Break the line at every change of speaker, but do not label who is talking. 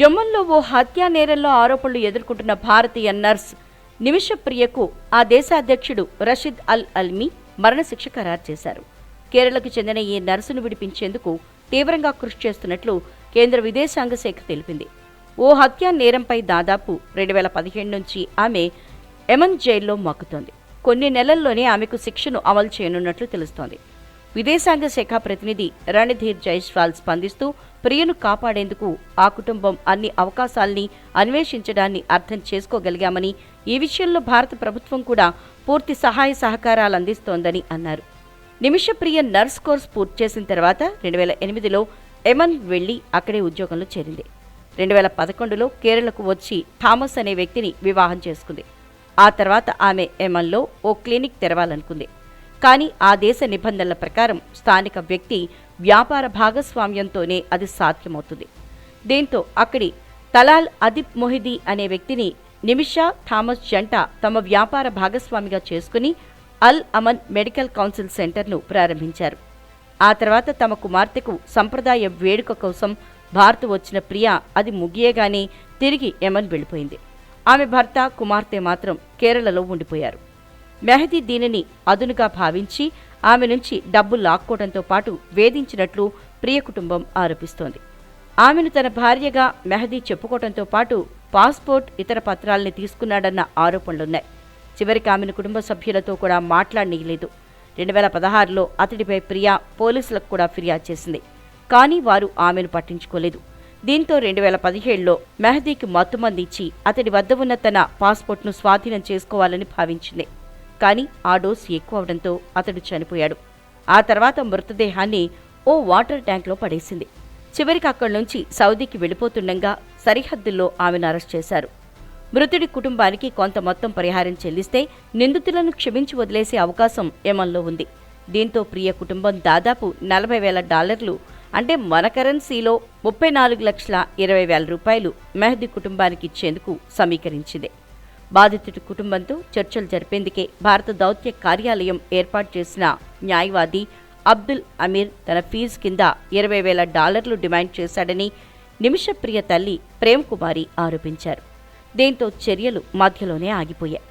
యమన్లో ఓ హత్యా నేరంలో ఆరోపణలు ఎదుర్కొంటున్న భారతీయ నర్స్ నిమిషప్రియకు ఆ దేశ అధ్యక్షుడు రషీద్ అల్ అల్మీ మరణశిక్ష ఖరారు చేశారు. కేరళకు చెందిన ఈ నర్సును విడిపించేందుకు తీవ్రంగా కృషి చేస్తున్నట్లు కేంద్ర విదేశాంగ శాఖ తెలిపింది. ఓ హత్యా నేరంపై దాదాపు రెండు వేల పదిహేడు నుంచి ఆమె ఎమన్ జైల్లో మక్కుతోంది. కొన్ని నెలల్లోనే ఆమెకు శిక్షను అమలు చేయనున్నట్లు తెలుస్తోంది. విదేశాంగ శాఖ ప్రతినిధి రణధీర్ జైస్వాల్ స్పందిస్తూ ప్రియను కాపాడేందుకు ఆ కుటుంబం అన్ని అవకాశాల్ని అన్వేషించడాన్ని అర్థం చేసుకోగలిగామని ఈ విషయంలో భారత ప్రభుత్వం కూడా పూర్తి సహాయ సహకారాలు అందిస్తోందని అన్నారు. నిమిషప్రియ నర్స్ కోర్స్ పూర్తి చేసిన తర్వాత రెండు వేల ఎనిమిదిలో ఎమన్ వెళ్ళి అక్కడే ఉద్యోగంలో చేరింది. రెండు వేల పదకొండులో కేరళకు వచ్చి థామస్ అనే వ్యక్తిని వివాహం చేసుకుంది. ఆ తర్వాత ఆమె ఎమన్లో ఓ క్లినిక్ తెరవాలనుకుంది. కానీ ఆ దేశ నిబంధనల ప్రకారం స్థానిక వ్యక్తి వ్యాపార భాగస్వామ్యంతోనే అది సాధ్యమవుతుంది. దీంతో అక్కడి తలాల్ అదిప్ మొహిదీ అనే వ్యక్తిని నిమిషా థామస్ జంట తమ వ్యాపార భాగస్వామిగా చేసుకుని అల్ అమన్ మెడికల్ కౌన్సిల్ సెంటర్ను ప్రారంభించారు. ఆ తర్వాత తమ కుమార్తెకు సంప్రదాయ వేడుక కోసం భారత్ వచ్చిన ప్రియా అది ముగియగానే తిరిగి యమన్ వెళ్ళిపోయింది. ఆమె భర్త కుమార్తె మాత్రం కేరళలో ఉండిపోయారు. మెహదీ దీనిని అదునుగా భావించి ఆమె నుంచి డబ్బు లాక్కోవడంతో పాటు వేధించినట్లు ప్రియ కుటుంబం ఆరోపిస్తోంది. ఆమెను తన భార్యగా మెహదీ చెప్పుకోవడంతో పాటు పాస్పోర్ట్ ఇతర పత్రాల్ని తీసుకున్నాడన్న ఆరోపణలున్నాయి. చివరికి ఆమెను కుటుంబ సభ్యులతో కూడా మాట్లాడనీయలేదు. రెండు వేల పదహారులో అతడిపై ప్రియా పోలీసులకు కూడా ఫిర్యాదు చేసింది. కానీ వారు ఆమెను పట్టించుకోలేదు. దీంతో రెండు వేల పదిహేడులో మెహదీకి మత్తుమందిచ్చి అతడి వద్ద ఉన్న తన పాస్పోర్ట్ను స్వాధీనం చేసుకోవాలని భావించింది. కానీ ఆ డోస్ ఎక్కువ అవడంతో అతడు చనిపోయాడు. ఆ తర్వాత మృతదేహాన్ని ఓ వాటర్ ట్యాంక్లో పడేసింది. చివరికి అక్కడి నుంచి సౌదీకి వెళ్ళిపోతుండగా సరిహద్దుల్లో ఆమెను అరెస్ట్ చేశారు. మృతుడి కుటుంబానికి కొంత మొత్తం పరిహారం చెల్లిస్తే నిందితులను క్షమించి వదిలేసే అవకాశం ఎమన్లో ఉంది. దీంతో ప్రియ కుటుంబం దాదాపు నలభై వేల డాలర్లు అంటే మన కరెన్సీలో ముప్పై నాలుగు లక్షల ఇరవై వేల రూపాయలు మెహదీ కుటుంబానికి ఇచ్చేందుకు సమీకరించింది. బాధితుడి కుటుంబంతో చర్చలు జరిపేందుకే భారత దౌత్య కార్యాలయం ఏర్పాటు చేసిన న్యాయవాది అబ్దుల్ అమీర్ తన ఫీజు కింద ఇరవై వేల డాలర్లు డిమాండ్ చేశాడని నిమిషప్రియ తల్లి ప్రేమ్ కుమారి ఆరోపించారు. దీంతో చర్యలు మధ్యలోనే ఆగిపోయాయి.